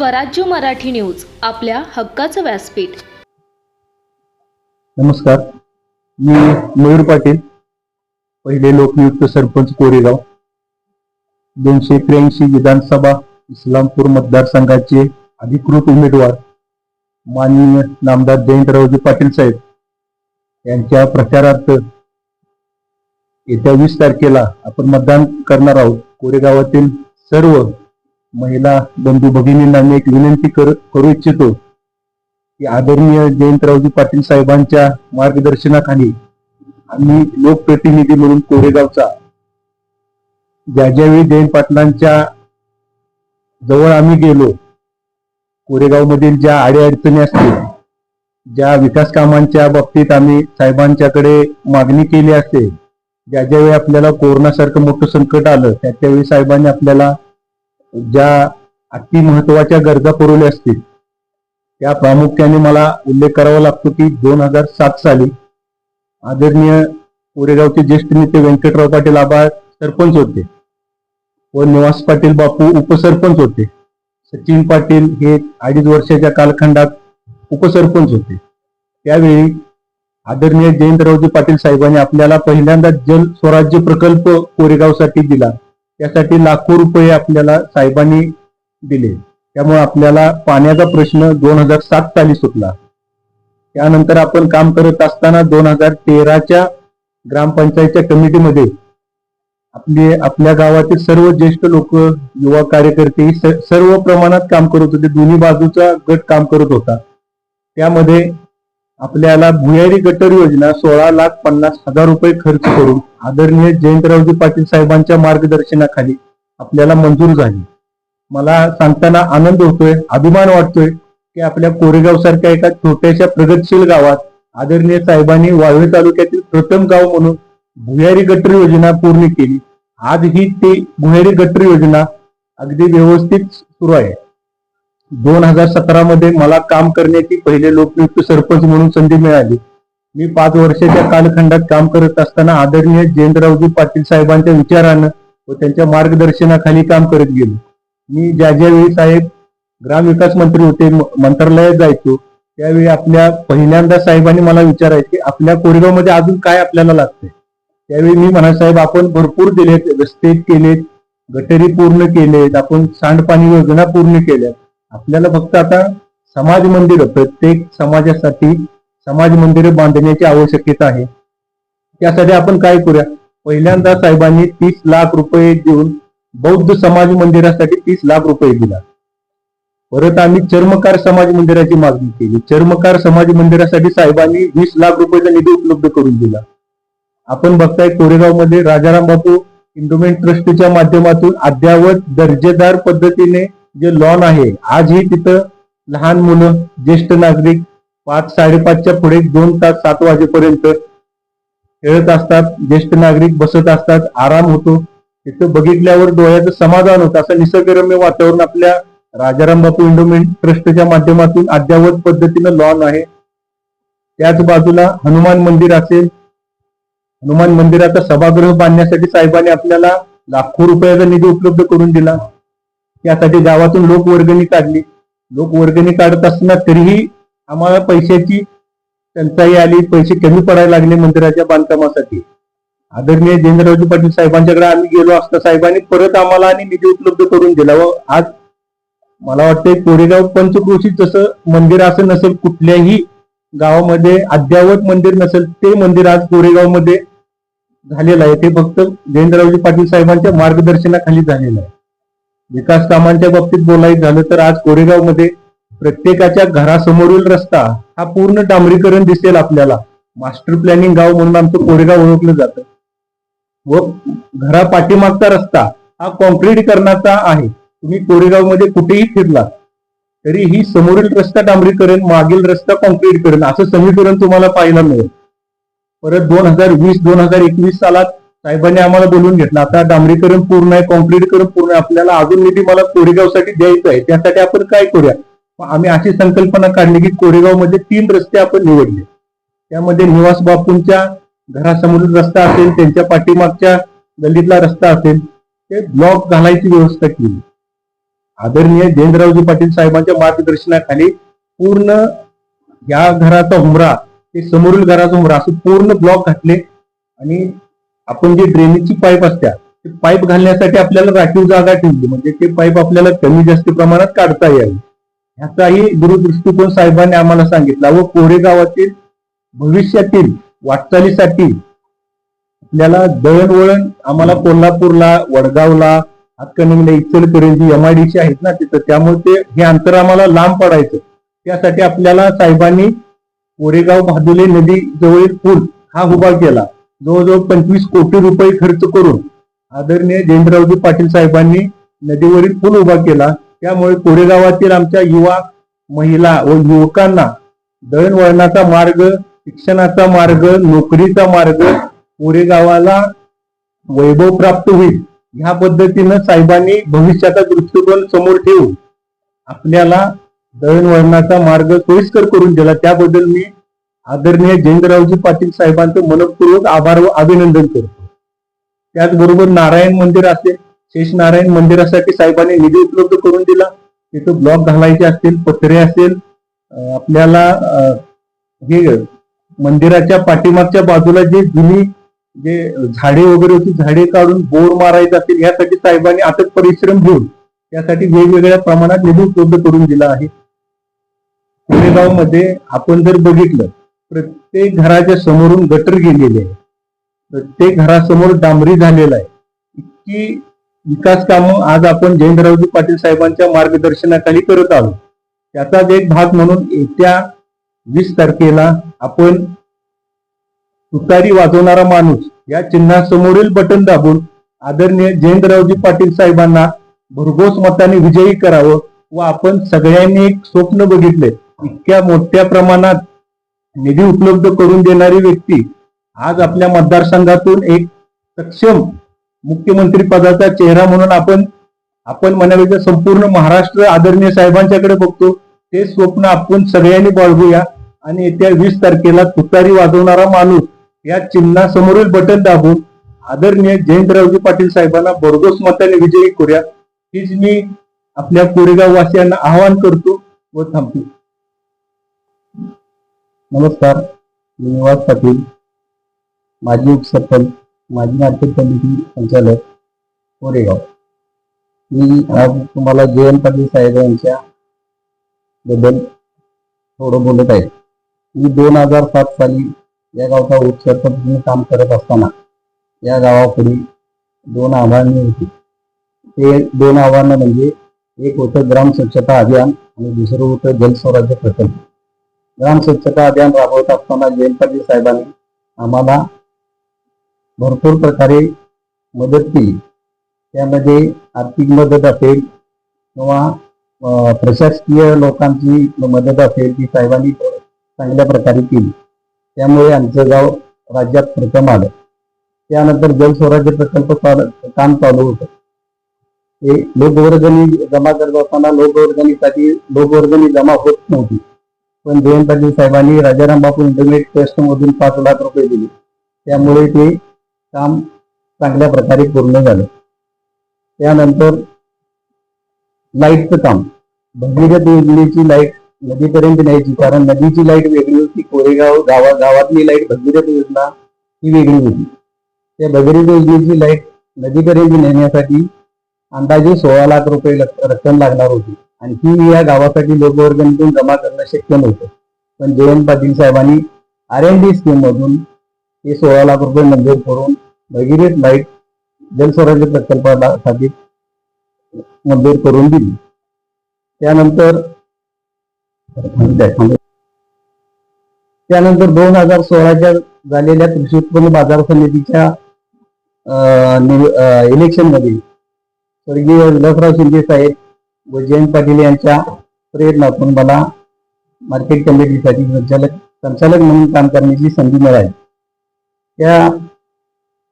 स्वराज्य मराठी न्यूज आपल्या हक्काचं व्यासपीठ. नमस्कार. मी मयूर पाटील पहिले लोकनियुक्त सरपंच कोरेगाव. दोनशे त्र्याऐंशी विधानसभा इस्लामपूर मतदारसंघाचे अधिकृत उमेदवार माननीय नामदार जयंतरावजी पाटील साहेब. यांच्या प्रचारार्थ येत्या वीस तारखेला आपण मतदान करणार आहोत. कोरेगावातील सर्व महिला बंधू भगिनींना मी एक विनंती करू इच्छितो की आदरणीय जयंतरावजी पाटील साहेबांच्या मार्गदर्शनाखाली आम्ही लोकप्रतिनिधी म्हणून कोरेगावचा ज्या ज्यावेळी जयंत पाटलांच्या जवळ आम्ही गेलो कोरेगावमधील ज्या अडीअडचणी असतील ज्या विकास कामांच्या बाबतीत आम्ही साहेबांच्याकडे मागणी केली असते ज्या ज्यावेळी आपल्याला कोरोनासारखं मोठं संकट आलं त्या त्यावेळी साहेबांनी आपल्याला ज्या अति महत्त्वाच्या गरजा पुरवल्या असतील त्या प्रामुख्याने मला उल्लेख करावा लागतो की दोन हजार सात साली आदरणीय कोरेगावचे ज्येष्ठ नेते व्यंकटराव पाटील आबा सरपंच होते व निवास पाटील बापू उपसरपंच होते. सचिन पाटील हे अडीच वर्षाच्या कालखंडात उपसरपंच होते. त्यावेळी आदरणीय जयंतरावजी पाटील साहेबांनी आपल्याला पहिल्यांदा जल स्वराज्य प्रकल्प कोरेगावसाठी दिला. त्यासाठी लाखो रुपये आपल्याला साहेबांनी दिले. त्यामुळे आपल्याला पाण्याचा प्रश्न दोन हजार सात साली सुटला. त्यानंतर आपण काम करत असताना दोन हजार तेराच्या ग्रामपंचायतच्या कमिटीमध्ये आपले आपल्या गावातील सर्व ज्येष्ठ लोक युवा कार्यकर्ते स- सर्व प्रमाणात काम करत होते. दोन्ही बाजूचा गट काम करत होता. त्यामध्ये आपल्याला भुयारी गटर योजना सोळा लाख पन्नास हजार रुपये खर्च करून आदरणीय जयंतरावजी पाटील साहेबांच्या मार्गदर्शनाखाली आपल्याला मंजूर झाली. मला सांगताना आनंद होतोय अभिमान वाटतोय की आपल्या कोरेगाव सारख्या एका छोट्याशा प्रगतशील गावात आदरणीय साहेबांनी वाळवे तालुक्यातील प्रथम गाव म्हणून भुयारी गटर योजना पूर्ण केली. आज ही ती भुयारी गटर योजना अगदी व्यवस्थित सुरू आहे. दोन हजार सतरा मध्ये मला काम करण्याची पहिले लोकनियुक्त सरपंच म्हणून संधी मिळाली. मी पाच वर्षाच्या कालखंडात काम करत असताना आदरणीय जयंतरावजी पाटील साहेबांच्या विचारानं व त्यांच्या मार्गदर्शनाखाली काम करत गेलो. मी ज्या ज्यावेळी साहेब ग्रामविकास मंत्री होते म- मंत्रालयात जायचो त्यावेळी आपल्या पहिल्यांदा साहेबांनी मला विचारायचे की आपल्या कोरेगावमध्ये अजून काय आपल्याला लागतंय? त्यावेळी मी म्हणा साहेब आपण भरपूर दिलेत रस्ते केलेत गटरी पूर्ण केलेत आपण सांडपाणी योजना पूर्ण केल्यात आपल्याला फक्त आता समाज मंदिर प्रत्येक समाजासाठी समाज मंदिर बांधण्याची आवश्यकता आहे. त्यासाठी आपण काय करूया? पहिल्यांदा साहेबांनी तीस लाख रुपये देऊन बौद्ध समाज मंदिरासाठी तीस लाख रुपये दिला. परत आम्ही चर्मकार समाज मंदिराची मागणी केली. चर्मकार समाज मंदिरासाठी साहेबांनी वीस लाख रुपयाचा निधी उपलब्ध करून दिला. आपण बघताय कोरेगावमध्ये राजाराम बापू इंडोमेंट ट्रस्टच्या माध्यमातून अद्यावत दर्जेदार पद्धतीने जे लॉन आहे आजही तिथं लहान मुलं ज्येष्ठ नागरिक पाच साडेपाचच्या पुढे दोन तास सात वाजेपर्यंत खेळत असतात ज्येष्ठ नागरिक बसत असतात आराम होतो. तिथं बघितल्यावर डोळ्याचं समाधान होतं. असं निसर्गरम्य वातावरण आपल्या राजाराम बापू इंडोमेंट ट्रस्टच्या माध्यमातून अद्यावत पद्धतीनं लॉन आहे. त्याच बाजूला हनुमान मंदिर असेल. हनुमान मंदिराचा सभागृह बांधण्यासाठी साहेबांनी आपल्याला लाखो रुपयाचा निधी उपलब्ध करून दिला. त्यासाठी गावातून लोकवर्गणी काढली. लोकवर्गणी काढत असताना तरीही आम्हाला पैशाची टंचाई आली. पैसे कमी पडायला लागले मंदिराच्या बांधकामासाठी. आदरणीय जयेंद्ररावजी पाटील साहेबांच्याकडे आम्ही गेलो असता साहेबांनी परत आम्हाला आणि निधी उपलब्ध करून दिला. व आज मला वाटतंय कोरेगाव पंचक्रोशी जसं मंदिर असं नसेल कुठल्याही गावामध्ये अद्यावत मंदिर नसेल ते मंदिर आज कोरेगावमध्ये झालेलं आहे. ते फक्त जयंतरावजी पाटील साहेबांच्या मार्गदर्शनाखाली झालेलं आहे. विकास कामांच्या बाबतीत बोलायचं झालं तर आज कोरेगावमध्ये प्रत्येकाच्या घरासमोरील रस्ता हा पूर्ण डांबरीकरण दिसेल आपल्याला. मास्टर प्लॅनिंग गाव म्हणून आमचं कोरेगाव ओळखलं जातं. व घरा पाठीमागचा रस्ता हा कॉन्क्रीटीकरणाचा आहे. तुम्ही कोरेगावमध्ये कुठेही फिरला तरी ही समोरील रस्ता डांबरीकरण मागील रस्ता कॉन्क्रीटीकरण असं समीकरण तुम्हाला पाहायला मिळेल. परत दोन हजार वीस दोन हजार एकवीस सालात साहेबांनी आम्हाला बोलून घेतलं. आता डांबरीकरण पूर्ण आहे कॉन्क्रीटीकरण पूर्ण आहे. आपल्याला अजून निधी मला कोरेगावसाठी द्यायचा आहे. त्यासाठी आपण काय करूया? आम्ही अशी संकल्पना काढली की कोरेगावमध्ये तीन रस्ते आपण निवडले. त्यामध्ये निवास बापूंच्या घरासमोरील रस्ता असेल त्यांच्या पाठीमागच्या गल्लीतला रस्ता असेल ते ब्लॉक घालायची व्यवस्था केली. आदरणीय जयंतरावजी पाटील साहेबांच्या मार्गदर्शनाखाली पूर्ण या घराचा हुमरा ते समोरील घराचा हुमरा असं पूर्ण ब्लॉक घातले आणि आपण जे ड्रेनेजची पाईप असत्या ते पाईप घालण्यासाठी आपल्याला राखीव जागा ठेवली. म्हणजे ते पाईप आपल्याला कमी जास्त प्रमाणात काढता यावी. ह्याचाही दूरदृष्टिकोन साहेबांनी आम्हाला सांगितला. व कोरेगावातील भविष्यातील वाटचालीसाठी आपल्याला दळणवळण आम्हाला कोल्हापूरला वडगावला हातकणंगले इचलकरंजी एमआयडीसी आहेत ना तिथं. त्यामुळे ते हे अंतर आम्हाला लांब पडायचं. त्यासाठी आपल्याला साहेबांनी कोरेगाव भादुले नदी जवळील पूल हा उभा केला. जवळजवळ पंचवीस कोटी रुपये खर्च करून आदरणीय जयंतरावजी पाटील साहेबांनी नदीवरील पूल उभा केला. त्यामुळे कोरेगावातील आमच्या युवा महिला व युवकांना दळणवळणाचा मार्ग शिक्षणाचा मार्ग नोकरीचा मार्ग कोरेगावाला वैभव प्राप्त होईल ह्या पद्धतीनं साहेबांनी भविष्याचा दृष्टिकोन समोर ठेवून आपल्याला दळणवळणाचा मार्ग सोयीस्कर करून दिला. त्याबद्दल मी आदरणीय जयंतरावजी पाटील साहेबांचं मनपूर्वक आभार व अभिनंदन करतो. त्याचबरोबर नारायण मंदिर असेल शेषनारायण मंदिरासाठी साहेबांनी निधी उपलब्ध करून दिला. तिथं ब्लॉक घालायचे असतील पत्रे असेल आपल्याला हे मंदिराच्या पाठीमागच्या बाजूला जे जुनी जे झाडे वगैरे होती झाडे काढून बोर मारायचे असतील यासाठी साहेबांनी अथक परिश्रम घेऊन त्यासाठी वेगवेगळ्या प्रमाणात निधी उपलब्ध करून दिला आहे. कोरेगावमध्ये आपण जर बघितलं प्रत्येक घराच्या समोरून गटर गेलेले आहे प्रत्येक घरासमोर डांबरी झालेला आहे. इतकी विकास कामं आज आपण जयंतरावजी पाटील साहेबांच्या मार्गदर्शनाखाली करत आहोत. त्याचाच एक भाग म्हणून येत्या वीस तारखेला आपण तुतारी वाजवणारा माणूस या चिन्हासमोरील बटन दाबून आदरणीय जयंतरावजी पाटील साहेबांना भरघोस मताने विजयी करावं व आपण सगळ्यांनी एक स्वप्न बघितले इतक्या मोठ्या प्रमाणात निधी उपलब्ध करून देणारी व्यक्ती आज आपल्या मतदारसंघातून एक सक्षम मुख्यमंत्री पदाचा चेहरा म्हणून आपण आपण म्हणावे तर संपूर्ण महाराष्ट्र आदरणीय साहेबांच्याकडे बघतो. ते स्वप्न आपण सगळ्यांनी बाळगूया आणि येत्या वीस तारखेला तुतारी वाजवणारा माणूस या चिन्हासमोरील बटन दाबून आदरणीय जयंतरावजी पाटील साहेबांना बोरगोस मताने विजयी करूया. हीच मी आपल्या कोरेगाव वासियांना आवाहन करतो व थांबतो. नमस्कार मी निवास पाटील माजी उपसरपंच माजी नाट्य समिती संचालक कोरेगाव. मी आज तुम्हाला जयंत पाटील साहेब यांच्या बद्दल थोडं बोलत आहे. मी दोन हजार सात साली या गावचा उपसरपंच म्हणून काम करत असताना या गावापुढे दोन आव्हाने होती. ते दोन आव्हानं म्हणजे एक होतं ग्राम स्वच्छता अभियान आणि दुसरं होतं जलस्वराज्य प्रकल्प. ग्राम स्वच्छता अभियान राबवत असताना जयंत पाटील साहेबांनी आम्हाला भरपूर प्रकारे मदत केली. त्यामध्ये आर्थिक मदत असेल किंवा प्रशासकीय लोकांची मदत असेल ती साहेबांनी चांगल्या प्रकारे केली. त्यामुळे आमचं गाव राज्यात प्रथम आलं. त्यानंतर जलस्वराज्य प्रकल्प काम चालू होतं. ते लोकवर्गणी जमा करत असताना लोकवर्गणीसाठी लोकवर्गणी जमा होत नव्हती. पण जयंत पाटील साहेबांनी राजाराम बापू इंटरनेट ट्रस्ट मधून पाच लाख रुपये दिले. त्यामुळे ते काम चांगल्या प्रकारे पूर्ण झालं. त्यानंतर लाईटचं काम. भगीरथ योजनेची लाइट नदीपर्यंत न्यायची कारण नदीची लाइट वेगळी होती कोरेगाव गावा गावातली लाइट भगीरथ योजना ही वेगळी होती. त्या भगीरथ योजनेची लाइट नदीपर्यंत नेण्यासाठी अंदाजे सोळा लाख रुपये रक्कम लागणार होती. आणि ही या गावासाठी लोकवर्गणीतून जमा करणं शक्य नव्हतं. पण जयंत पाटील साहेबांनी आर एन डी स्कीम मधून हे सोळा लाख रुपये मंजूर करून भगीरथ लाइट जलस्वराज्य प्रकल्पासाठी मंजूर करून दिली. त्यानंतर त्यानंतर दोन हजार सोळाच्या झालेल्या कृषी उत्पन्न बाजार समितीच्या इलेक्शनमध्ये स्वर्गीय विलासराव शिंदे साहेब व जयंत पाटील यांच्या प्रयत्नातून मला मार्केट कमिटीसाठी संचालक संचालक म्हणून काम करण्याची संधी मिळाली. त्या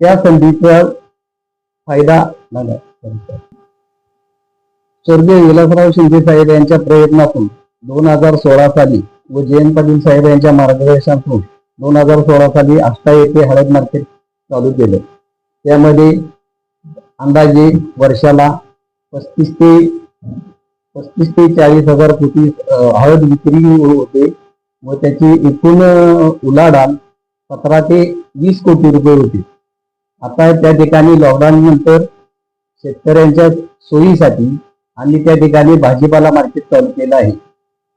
त्या संधीचा फायदा झाला. स्वर्गीय विलासराव शिंदे साहेब यांच्या प्रयत्नातून दोन हजार सोळा साली व जयंत पाटील साहेब यांच्या मार्गदर्शनातून दोन हजार सोळा साली आष्टा येथे हळद मार्केट चालू केलं. त्यामध्ये अंदाजे वर्षाला पस्तीस ते पस्तीस ते चाळीस हजार कोटी हळद विक्री होते व त्याची एकूण उलाढाल सतरा ते वीस कोटी रुपये होती. आता त्या ठिकाणी लॉकडाऊन नंतर शेतकऱ्यांच्या सोयीसाठी आणि त्या ठिकाणी भाजीपाला मार्केट चालू केलं आहे.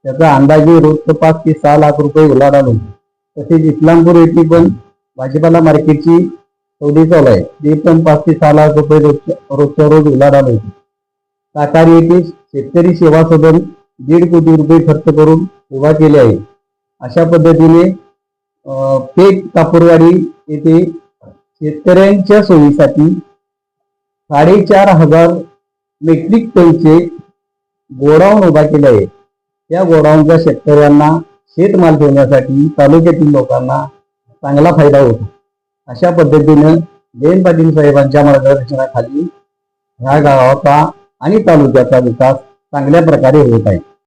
त्याचा अंदाजे रोजचं पाच ते सहा लाख रुपये उलाढाल होती. तसेच इस्लामपूर येथे पण भाजीपाला मार्केटची सौदे चालू आहे. ते पण पाच ते सहा लाख रुपये रोजच्या रोजच्या रोज उलाढाल होती. सातारी येथे शेतकरी सेवा सदन दीड कोटी रुपये खर्च करून उभा केले आहे. अशा पद्धतीने अं, पेठ कापूरवाडी येथे शेतकऱ्यांच्या सोयीसाठी साडेचार हजार मेट्रिक टनचे गोडाऊन उभा केले आहे. त्या गोडाऊनचा शेतकऱ्यांना शेतमाल ठेवण्यासाठी तालुक्यातील लोकांना चांगला फायदा होतो. अशा पद्धतीनं जयंत पाटील साहेबांच्या मार्गदर्शनाखाली ह्या गावाचा आणि तालुक्याचा विकास चांगल्या प्रकारे होत आहे.